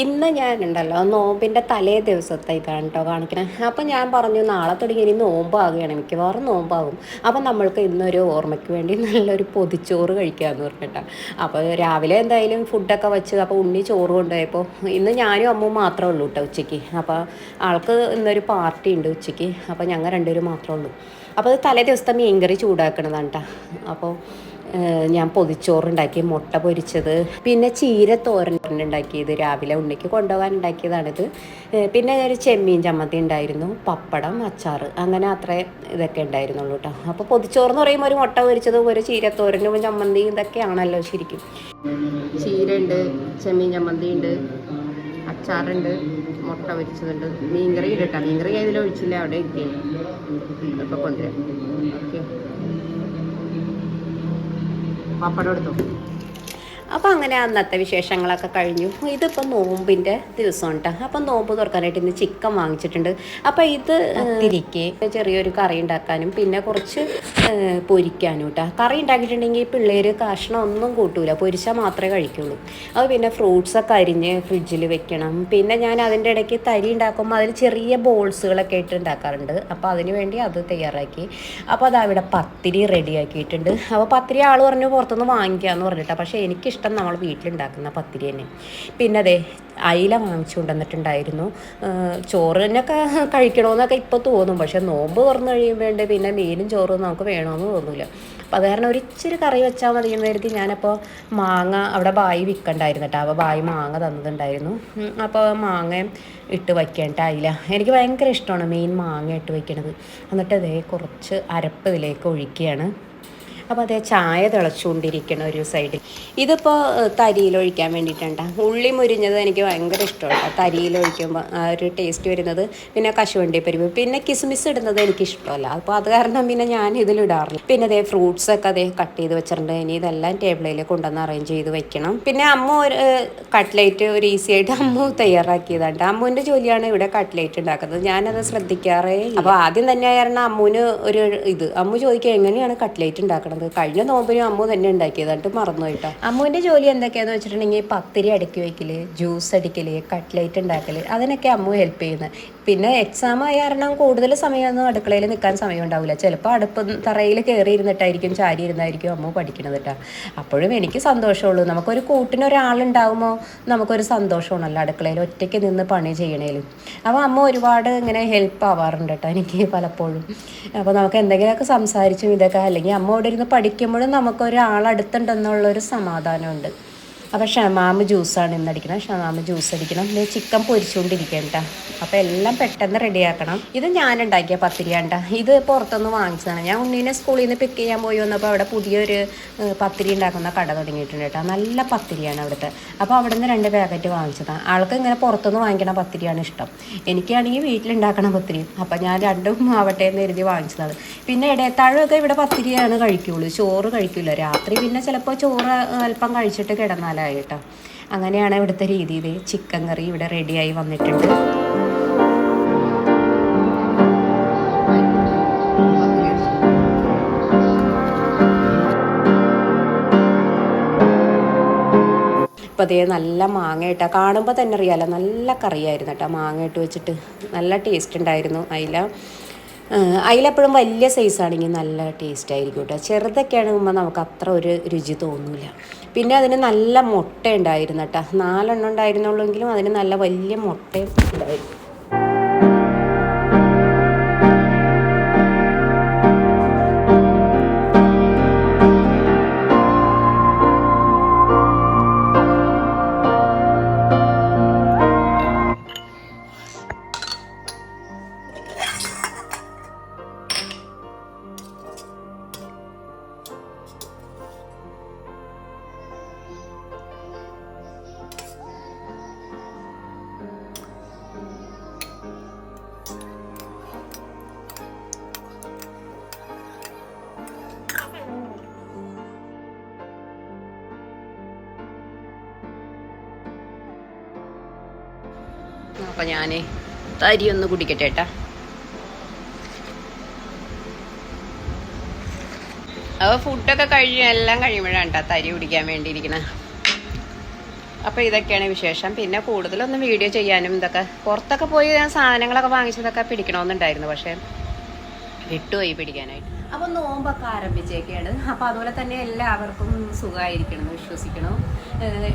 ഇന്ന് ഞാൻ ഉണ്ടല്ലോ നോമ്പിന്റെ തലേ ദിവസത്തെ ഇതാണ് കേട്ടോ കാണിക്കണേ. അപ്പം ഞാൻ പറഞ്ഞു നാളെ തുടങ്ങി ഇനി നോമ്പാകുകയാണ് മിക്കവാറും നോമ്പാകും. അപ്പം നമ്മൾക്ക് ഇന്നൊരു ഓർമ്മയ്ക്ക് വേണ്ടി നല്ലൊരു പൊതിച്ചോറ് കഴിക്കാമെന്ന് പറഞ്ഞിട്ടാ. അപ്പോൾ രാവിലെ എന്തായാലും ഫുഡൊക്കെ വെച്ച് അപ്പോൾ ഉണ്ണി ചോറ് കൊണ്ടുപോയപ്പോൾ ഇന്ന് ഞാനും അമ്മും മാത്രമേ ഉള്ളൂ കേട്ടോ ഉച്ചയ്ക്ക്. അപ്പോൾ ആൾക്ക് ഇന്നൊരു പാർട്ടി ഉണ്ട് ഉച്ചയ്ക്ക്. അപ്പോൾ ഞങ്ങൾ രണ്ടുപേരും മാത്രമേ ഉള്ളൂ. അപ്പോൾ അത് തലേ ദിവസത്തെ മീൻകറി ചൂടാക്കണതാണ് കേട്ടോ അപ്പോൾ ഞാൻ പൊതിച്ചോറുണ്ടാക്കി മുട്ട പൊരിച്ചത് പിന്നെ ചീര തോരൻ ഉണ്ടാക്കിയത് രാവിലെ ഉണ്ണിക്ക് കൊണ്ടുപോകാൻ ഉണ്ടാക്കിയതാണിത് പിന്നെ ഒരു ചെമ്മീൻ ചമ്മന്തി ഉണ്ടായിരുന്നു പപ്പടം അച്ചാർ അങ്ങനെ അത്രേ ഇതൊക്കെ ഉണ്ടായിരുന്നുള്ളൂ കേട്ടോ അപ്പോൾ പൊതിച്ചോറ് എന്ന് പറയുമ്പോൾ ഒരു മുട്ട പൊരിച്ചതും ഒരു ചീരത്തോരനും ചമ്മന്തിയും ഇതൊക്കെയാണല്ലോ ശരിക്കും. ചീര ഉണ്ട് ചെമ്മീൻ ചമ്മന്തി ഉണ്ട് അച്ചാറുണ്ട് മുട്ട പൊരിച്ചതുണ്ട്. മീൻകറി ഇടട്ടാ മീൻകറി അതിലൊഴിച്ചില്ല അവിടെ ഇരിക്കുകയാണ് ഇതൊക്കെ കൊണ്ടുവരാം. ഓക്കെ. പപ്പടം എടുത്തോ അപ്പോൾ അങ്ങനെ അന്നത്തെ വിശേഷങ്ങളൊക്കെ കഴിഞ്ഞു. ഇതിപ്പോൾ നോമ്പിന്റെ ദിവസം കേട്ടോ അപ്പം നോമ്പ് തുറക്കാനായിട്ട് ഇന്ന് ചിക്കൻ വാങ്ങിച്ചിട്ടുണ്ട്. അപ്പോൾ ഇത് തിരിക്ക് ചെറിയൊരു കറി ഉണ്ടാക്കാനും പിന്നെ കുറച്ച് പൊരിക്കാനും കേട്ടോ കറി ഉണ്ടാക്കിയിട്ടുണ്ടെങ്കിൽ പിള്ളേർ കഷ്ണം ഒന്നും കൂട്ടൂല. പൊരിച്ചാൽ മാത്രമേ കഴിക്കുള്ളൂ. അത് പിന്നെ ഫ്രൂട്ട്സൊക്കെ അരിഞ്ഞ് ഫ്രിഡ്ജിൽ വെക്കണം. പിന്നെ ഞാൻ അതിന്റെ ഇടയ്ക്ക് തരി ഉണ്ടാക്കുമ്പോൾ അതിൽ ചെറിയ ബോൾസുകളൊക്കെ ഇട്ട് ഉണ്ടാക്കാറുണ്ട്. അപ്പോൾ അതിന് വേണ്ടി അത് തയ്യാറാക്കി. അപ്പോൾ അത് അവിടെ പത്തിരി റെഡിയാക്കിയിട്ടുണ്ട്. അപ്പോൾ പത്തിരി ആൾ പറഞ്ഞു പുറത്തുനിന്ന് വാങ്ങിക്കാമെന്ന് പറഞ്ഞിട്ടാണ് പക്ഷേ എനിക്കിഷ്ടം നമ്മൾ വീട്ടിലുണ്ടാക്കുന്ന പത്തിരി തന്നെ. പിന്നെ അതെ അയില വാങ്ങിച്ചു കൊണ്ടുവന്നിട്ടുണ്ടായിരുന്നു. ചോറിനൊക്കെ കഴിക്കണമെന്നൊക്കെ ഇപ്പോൾ തോന്നും. പക്ഷേ നോമ്പ് തുറന്നു കഴിയുമ്പോണ്ട് പിന്നെ മീനും ചോറും നമുക്ക് വേണമെന്ന് തോന്നില്ല അപ്പോൾ അത് കാരണം ഒരു ഇച്ചിരി കറി വെച്ചാൽ മതി എന്ന് കരുതി ഞാനപ്പോൾ മാങ്ങ അവിടെ ബായി വിൽക്കണ്ടായിരുന്നു കേട്ടോ. അപ്പോൾ ബായി മാങ്ങ തന്നതുണ്ടായിരുന്നു. അപ്പോൾ മാങ്ങയും ഇട്ട് വയ്ക്കേണ്ട അയില. എനിക്ക് ഭയങ്കര ഇഷ്ടമാണ് മീൻ മാങ്ങ ഇട്ട് വയ്ക്കണത്. എന്നിട്ട് അതേ കുറച്ച് അരപ്പ് ഇതിലേക്ക് ഒഴിക്കുകയാണ്. അപ്പോൾ അതേ ചായ തിളച്ചുകൊണ്ടിരിക്കണം ഒരു സൈഡിൽ ഇതിപ്പോൾ തരിയിൽ ഒഴിക്കാൻ വേണ്ടിയിട്ടുണ്ട്. ഉള്ളി മുരിഞ്ഞത് എനിക്ക് ഭയങ്കര ഇഷ്ടമാണ്. തരിയിൽ ഒഴിക്കുമ്പോൾ ആ ഒരു ടേസ്റ്റ് വരുന്നത് പിന്നെ കശുവണ്ടി പരിപ്പ് പിന്നെ കിസ്മിസ് ഇടുന്നത് എനിക്ക് ഇഷ്ടമല്ല. അപ്പോൾ അത് കാരണം പിന്നെ ഞാൻ ഇതിലിടാറില്ല പിന്നെ അതേ ഫ്രൂട്ട്സ് ഒക്കെ അതേ കട്ട് ചെയ്ത് വെച്ചിട്ടുണ്ട്. ഇനി ഇതെല്ലാം ടേബിളിൽ കൊണ്ടുവന്ന് അറേഞ്ച് ചെയ്ത് വെക്കണം. പിന്നെ അമ്മ ഒരു കട്ട്ലേറ്റ് ഒരു ഈസി ആയിട്ട് അമ്മ തയ്യാറാക്കിയതാണ് അമ്മുവിന്റെ ജോലിയാണ് ഇവിടെ കട്ട്ലേറ്റ് ഉണ്ടാക്കുന്നത്. ഞാനത് ശ്രദ്ധിക്കാറേ. അപ്പോൾ ആദ്യം തന്നെ കാരണം അമ്മുവിന് ഒരു ഇത്. അമ്മു ചോദിക്കുക എങ്ങനെയാണ് കട്ട്ലേറ്റ് ഉണ്ടാക്കണത് കഴിഞ്ഞ നോമ്പിനും അമ്മു തന്നെ ഉണ്ടാക്കിയതായിട്ട് മറന്നു കേട്ടോ അമ്മുവിന്റെ ജോലി എന്തൊക്കെയാന്ന് വെച്ചിട്ടുണ്ടെങ്കിൽ പത്തിരി അടുക്കി വയ്ക്കൽ ജ്യൂസ് അടിക്കൽ കട്ട്ലേറ്റ് ഉണ്ടാക്കൽ അതിനൊക്കെ അമ്മു ഹെൽപ്പ് ചെയ്യുന്നത്. പിന്നെ എക്സാം ആയ കാരണം കൂടുതൽ സമയമൊന്നും അടുക്കളയിൽ നിൽക്കാൻ സമയം ഉണ്ടാവില്ല ചിലപ്പോൾ അടുപ്പ് തറയിൽ കയറി ഇരുന്നിട്ടായിരിക്കും ചാരി ഇരുന്നായിരിക്കും അമ്മ പഠിക്കുന്നത് കേട്ടോ. അപ്പോഴും എനിക്ക് സന്തോഷമുള്ളൂ. നമുക്കൊരു കൂട്ടിന് ഒരാളുണ്ടാകുമ്പോൾ നമുക്കൊരു സന്തോഷമാണല്ലോ അടുക്കളയിൽ ഒറ്റയ്ക്ക് നിന്ന് പണി ചെയ്യണേലും. അപ്പോൾ അമ്മ ഒരുപാട് ഇങ്ങനെ ഹെൽപ്പ് ആവാറുണ്ട് കേട്ടോ എനിക്ക് പലപ്പോഴും. അപ്പോൾ നമുക്ക് എന്തെങ്കിലുമൊക്കെ സംസാരിച്ചും ഇതൊക്കെ അല്ലെങ്കിൽ അമ്മ ഇവിടെ ഇരുന്ന് പഠിക്കുമ്പോഴും നമുക്കൊരാൾ അടുത്തുണ്ടെന്നുള്ളൊരു സമാധാനമുണ്ട്. അപ്പോൾ ഷമാമ് ജ്യൂസാണ് ഇന്ന് അടിക്കണം. ഷമാമ് ജ്യൂസ് അടിക്കണം. പിന്നെ ചിക്കൻ പൊരിച്ചുകൊണ്ടിരിക്കണം കേട്ടോ അപ്പോൾ എല്ലാം പെട്ടെന്ന് റെഡിയാക്കണം ഇത് ഞാൻ ഉണ്ടാക്കിയ പത്തിരിയാണ്ട ഇത് പുറത്തുനിന്ന് വാങ്ങിച്ചതാണ്. ഞാൻ ഉണ്ണീനെ സ്കൂളിൽ നിന്ന് പിക്ക് ചെയ്യാൻ പോയി വന്നപ്പോൾ അവിടെ പുതിയൊരു പത്തിരി ഉണ്ടാക്കുന്ന കട തുടങ്ങിയിട്ടുണ്ട് കേട്ടോ നല്ല പത്തിരിയാണ് അവിടുത്തെ. അപ്പോൾ അവിടെ നിന്ന് രണ്ട് പാക്കറ്റ് വാങ്ങിച്ചതാണ് ആൾക്ക് ഇങ്ങനെ പുറത്തുനിന്ന് വാങ്ങിക്കണ പത്തിരിയാണ് ഇഷ്ടം. എനിക്കാണെങ്കിൽ വീട്ടിലുണ്ടാക്കണ പത്തിരി. അപ്പോൾ ഞാൻ രണ്ടും ആവട്ടെ എന്ന് എഴുതി വാങ്ങിച്ചതാണ്. പിന്നെ ഇടയത്താഴമൊക്കെ ഇവിടെ പത്തിരിയാണ് കഴിക്കുള്ളൂ. ചോറ് കഴിക്കില്ല രാത്രി പിന്നെ ചിലപ്പോൾ ചോറ് അല്പം കഴിച്ചിട്ട് കിടന്നാലായി കേട്ടോ അങ്ങനെയാണ് ഇവിടുത്തെ രീതിയിൽ ചിക്കൻ കറി ഇവിടെ റെഡിയായി വന്നിട്ടുണ്ട്. അപ്പോൾ അതേ നല്ല മാങ്ങ ഇട്ട കാണുമ്പോൾ തന്നെ അറിയാലോ നല്ല കറിയായിരുന്നു കേട്ടോ മാങ്ങ ഇട്ട് വെച്ചിട്ട്. നല്ല ടേസ്റ്റ് ഉണ്ടായിരുന്നു അതില അതിലെപ്പോഴും വലിയ സൈസാണെങ്കിൽ നല്ല ടേസ്റ്റ് ആയിരിക്കും കേട്ടോ ചെറുതൊക്കെ ആണെങ്കിൽ നമുക്ക് അത്ര ഒരു രുചി തോന്നില്ല പിന്നെ അതിന് നല്ല മുട്ട ഉണ്ടായിരുന്നു കേട്ടോ നാലെണ്ണം ഉണ്ടായിരുന്നുള്ളെങ്കിലും അതിന് നല്ല വലിയ മുട്ടയും ഉണ്ടായിരുന്നു. അപ്പം ഞാൻ തരി ഒന്ന് കുടിക്കട്ടെ ഏട്ടാ ഫുഡൊക്കെ കഴിഞ്ഞ എല്ലാം കഴിയുമ്പോഴാണ് കേട്ടോ തരി കുടിക്കാൻ വേണ്ടിയിരിക്കുന്നത് അപ്പോൾ ഇതൊക്കെയാണ് വിശേഷം. പിന്നെ കൂടുതലൊന്നും വീഡിയോ ചെയ്യാനും ഇതൊക്കെ പുറത്തൊക്കെ പോയി ഞാൻ സാധനങ്ങളൊക്കെ വാങ്ങിച്ചതൊക്കെ പിടിക്കണമെന്നുണ്ടായിരുന്നു. പക്ഷേ വിട്ടുപോയി പിടിക്കാനായിട്ട്. അപ്പോൾ നോമ്പൊക്കെ ആരംഭിച്ചേക്കാണ്. അപ്പോൾ അതുപോലെ തന്നെ എല്ലാവർക്കും സുഖമായിരിക്കണം വിശ്വസിക്കണം.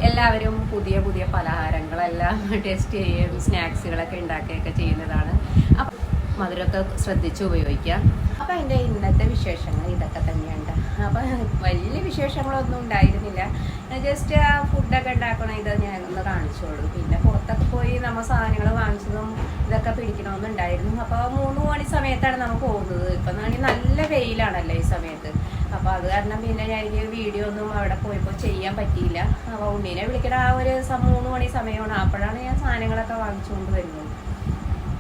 എല്ലാവരും പുതിയ പുതിയ പലഹാരങ്ങളെല്ലാം ടേസ്റ്റ് ചെയ്യുകയും സ്നാക്സുകളൊക്കെ ഉണ്ടാക്കുകയൊക്കെ ചെയ്യുന്നതാണ്. അപ്പം മധുരമൊക്കെ ശ്രദ്ധിച്ച് ഉപയോഗിക്കുക. അപ്പം അതിന്റെ ഇന്നത്തെ വിശേഷങ്ങൾ ഇതൊക്കെ തന്നെയുണ്ട്. അപ്പം വലിയ വിശേഷങ്ങളൊന്നും ഉണ്ടായിരുന്നില്ല. ജസ്റ്റ് ആ ഫുഡൊക്കെ ഉണ്ടാക്കണം ഇത് ഞാൻ ഒന്ന് കാണിച്ചോളൂ. പിന്നെ പുറത്തൊക്കെ പോയി നമ്മൾ സാധനങ്ങൾ വാങ്ങിച്ചതും ഇതൊക്കെ പിടിക്കണമെന്നുണ്ടായിരുന്നു. അപ്പോൾ മൂന്ന് മണി സമയത്താണ് നമ്മൾ പോകുന്നത്. ഇപ്പം നല്ല വെയിലാണല്ലോ ഈ സമയത്ത്. അപ്പോൾ അത് കാരണം പിന്നെ ഞാൻ എനിക്ക് വീഡിയോ ഒന്നും അവിടെ പോയപ്പോൾ ചെയ്യാൻ പറ്റിയില്ല. അപ്പോൾ ഉണ്ണീനെ വിളിക്കണ ആ ഒരു മൂന്ന് മണി സമയമാണ്. അപ്പോഴാണ് ഞാൻ സാധനങ്ങളൊക്കെ വാങ്ങിച്ചുകൊണ്ട് വരുന്നത്.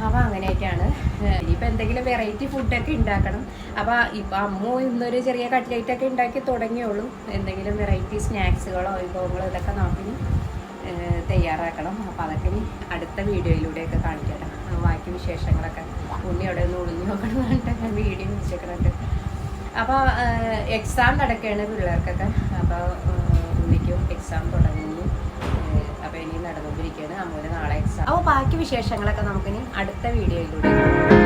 അപ്പോൾ അങ്ങനെയൊക്കെയാണ്. ഇനിയിപ്പോൾ എന്തെങ്കിലും വെറൈറ്റി ഫുഡൊക്കെ ഉണ്ടാക്കണം അപ്പോൾ ഇപ്പോൾ അമ്മ ഇന്നൊരു ചെറിയ കട്ട്ലേറ്റൊക്കെ ഉണ്ടാക്കി തുടങ്ങിയുള്ളൂ എന്തെങ്കിലും വെറൈറ്റി സ്നാക്സുകളോ വിഭവങ്ങളോ ഇതൊക്കെ നോക്കി തയ്യാറാക്കണം. അപ്പോൾ അതൊക്കെ ഇനി അടുത്ത വീഡിയോയിലൂടെയൊക്കെ കാണിക്കാം ബാക്കി വിശേഷങ്ങളൊക്കെ ഉണ്ണി അവിടെ ഒന്ന് ഒളിഞ്ഞു എന്നിട്ട് ഞാൻ വീഡിയോ വെച്ചേക്കണുണ്ട് അപ്പോൾ എക്സാം നടക്കുകയാണ് പിള്ളേർക്കൊക്കെ. അപ്പോൾ ഉണ്ണിക്കും എക്സാം തുടങ്ങി അപ്പോൾ അമ്മൂന് നാളെ എക്സാം അപ്പോൾ ബാക്കി വിശേഷങ്ങളൊക്കെ നമുക്കിനി അടുത്ത വീഡിയോയിലൂടെ